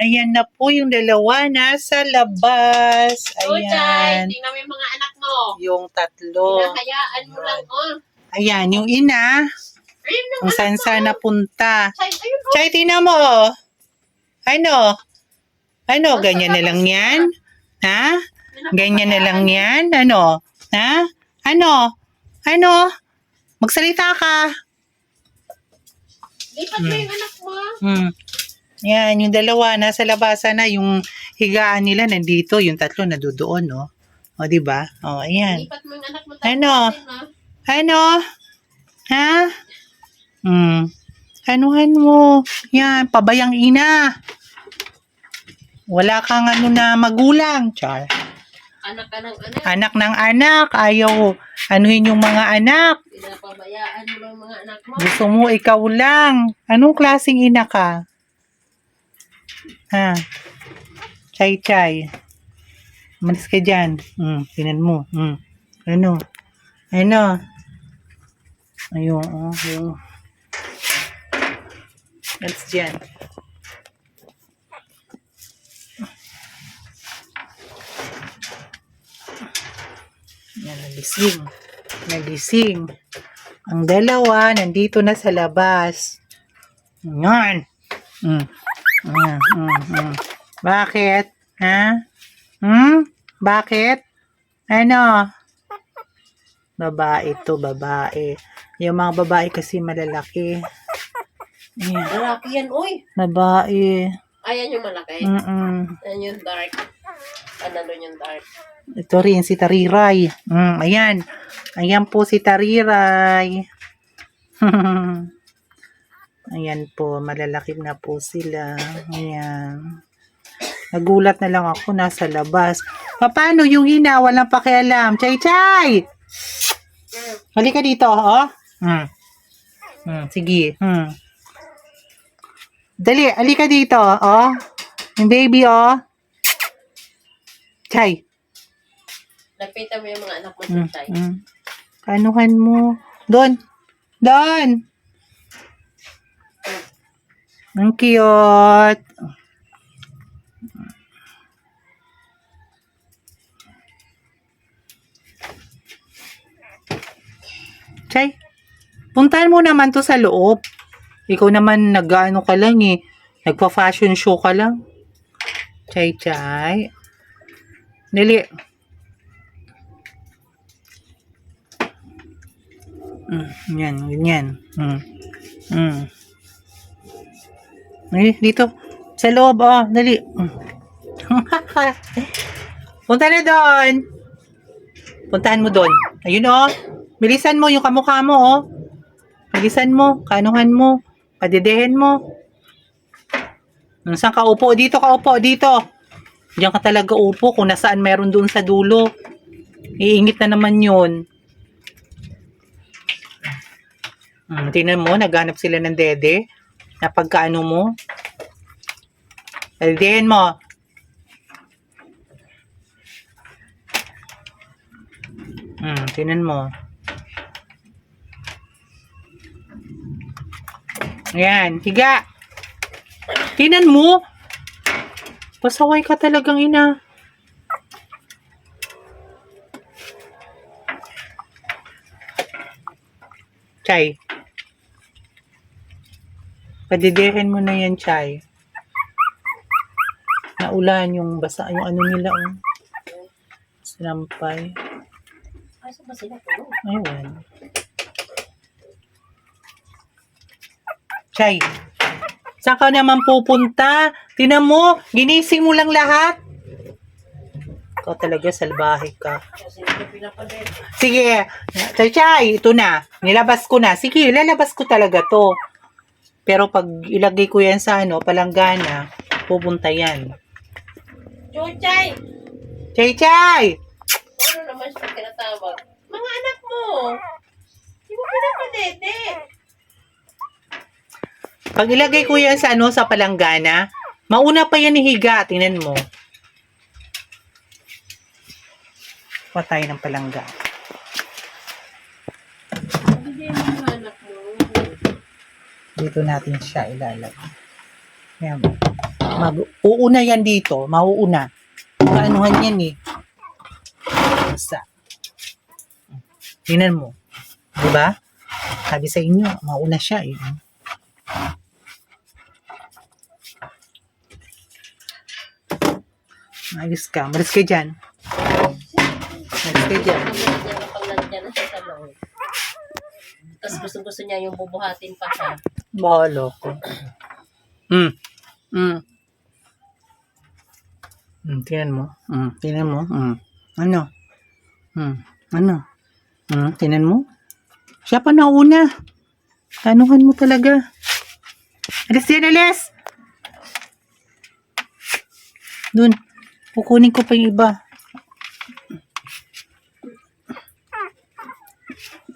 Ayan na po yung dalawa nasa labas. Ayan. tingnan mo yung mga anak mo. Yung tatlo. Hinahayaan mo lang, oh. Ayan, yung ina. Ayun na, Kung saan saan napunta. Chay, ayun, oh. Chay, tingnan mo. oh. Ano? Ano, ganyan na lang yan? Ha? Ganyan na lang yan? Ano? Ha? Ano? Ano? Magsalita ka. Lipat mo yung anak mo. Hmm. Yan, yung dalawa nasa labasan na, yung higaan nila nandito, yung tatlo nadudoon, no? O, di ba? O, ayan. Lipat mo yung anak mo. Ano? Natin. Ano? Ha? Hmm. Anuhan mo? Yan, pabayang ina. Wala kang ano na magulang. Char. Anak ka ng anak. Anak ng anak. Ayaw anuhin yung mga anak. Pinapabayaan mo lang mga anak mo. Gusto mo ikaw lang. Anong klaseng ina ka? Ha? Chay chay. Malis ka dyan. Hmm, tinan mo. Hmm. Ano? Ano? Ayun, oh, yung... Malis dyan. Yan, nagising. Nagising. Ang dalawa, nandito na sa labas. Yan. Mm. Mm, mm, mm. Bakit? Ha? Hmm? Bakit? Ano? Babae to, babae. Yung mga babae kasi malalaki. Ayan. Lalaki yan, uy. Babae. Ayan yung malaki. Mm-mm. Ayan yung dark. Ano doon yung dark? Ito rin si Tariray. Mm, ayan. Ayan po si Tariray. ayan po, malalaki na po sila. Ayan. Nagulat na lang ako, nasa labas. Paano yung ina? Walang pakialam. Chay, chay! Halika dito, oh. Hmm. Hmm, sige. Hmm. Dali, halika dito, oh. Yung baby, oh. Chay. Lapitan mo yung mga anak mo, Mm, Chay. mm. Kanuhan mo. Doon. Doon. Ang cute. Chay, puntahan mo naman to sa loob. Ikaw naman nag-ano ka lang eh. Nagpa-fashion show ka lang. Chay, chay. Dili. Mm, yan, ganyan. Mm. Mm. Eh, dito. Sa loob, oh. Dali. Punta na doon. Puntahan mo doon. Ayun, oh. Bilisan mo yung kamukha mo, oh. Bilisan mo. Kanuhan mo. Padedehin mo. Saan ka upo? Dito ka upo. Dito. Diyan ka talaga upo kung nasaan meron doon sa dulo. Iingit na naman yun. Hmm, tingnan mo, naghanap sila ng dede. Na pagkaano mo. Dedehin mo. Hmm, tingnan mo. Ayan, higa. Tingnan mo. Pasaway ka talagang ina. Chay. Padidihin mo na yan, Chay. Naulan yung basa, yung ano nila, oh. Sinampay. Ay, saan ba sila? Tulog. Ayun. Chay, saan ka naman pupunta? Tinan mo, ginising mo lang lahat. Ikaw talaga, salbahe ka. Sige, Chay Chay, ito na. Nilabas ko na. Sige, lalabas ko talaga to. Pero pag ilagay ko yan sa ano, palanggana, pupunta yan. Chuchay! Chay Chay! Ano naman siya kinatawag? Mga anak mo! Hindi mo pinapalete. Pag ilagay ko yan sa ano, sa palanggana, mauna pa yan higa. Tingnan mo. Patay ng palanggana. Hindi mo mga anak mo. Dito natin siya ilalagay. Yan. Mag uuna yan dito. Mauuna. Kaanuhan yan eh. Basta. Tingnan mo. Diba? Sabi sa inyo, mauna siya eh. Ayos ka. Malis ka dyan. Malis ka dyan. Tapos gusto-gusto niya yung bubuhatin pa siya. Bahala ko. Mm. Mm. Mm, tingnan mo. Mm, tingnan mo. Mm. Ano? Mm. Ano? Mm, tingnan mo. Siya pa nauna. Tanuhan mo talaga. Alis yan, alis! Dun. Kukunin ko pa yung iba.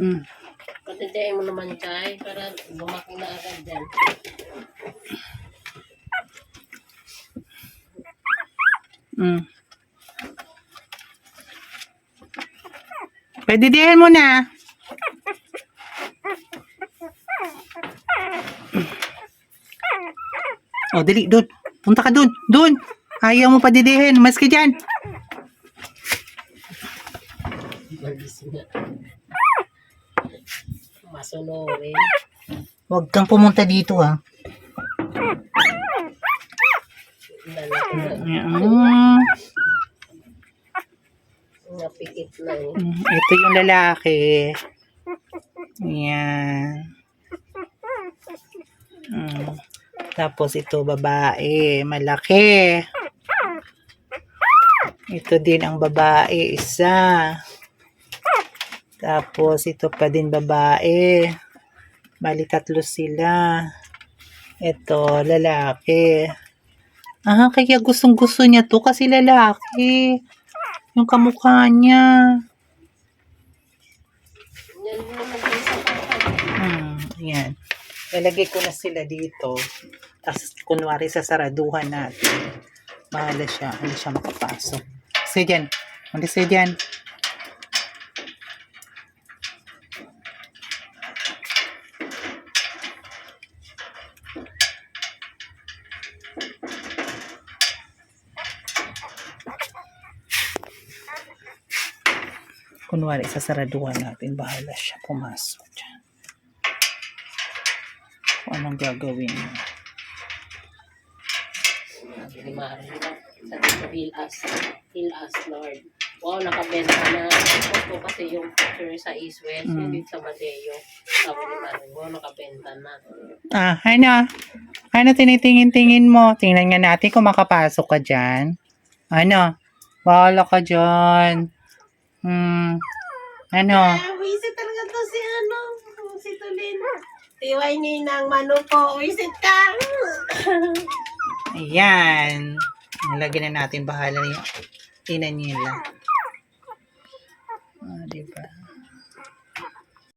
Mm. Patindihin mo naman, Chay, para bumaki na agad dyan. Mm. Pwede din mo na. O, Oh, dali, doon. Punta ka doon. Doon. Ayaw mo padidihin. Mas ka dyan. Malis nga. Masunurin. Huwag kang pumunta dito, ha. Na. Mm. Napikit na eh. Mm, Ito yung lalaki. Yan. Mm. Tapos ito babae, malaki. Ito din ang babae, isa. Tapos ito pa din babae. Bali tatlo sila. Ito, lalaki. Ah, kaya gustong gusto niya to kasi lalaki. Yung kamukha niya. Yan sa. Hmm, ayan. Lalagay ko na sila dito. Tapos, kunwari, sasaraduhan natin. Bahala siya. Hindi siya makapasok. Sige dyan. Hindi sige dyan. Kunwari, sasaraduhan natin. Bahala siya pumasok dyan. Kung anong gagawin niya. Mari, ko, heal us. Heal us, Lord. Wow, nakabenta na. Ko kasi yung picture sa Eastwest, Mm. hindi sa Mateo. Sabi ni Mari, wow, nakabenta na. Ah, ano? Ano tinitingin-tingin mo? Tingnan nga natin kung makapasok ka dyan. Ano? Bahala ka dyan. Hmm. Ano? Ah, visit talaga to si ano, si Tulin. Tiway ni ng mano ko, visit ka. Ayan. Nilagyan na natin bahala yung ina nila. Ah, diba?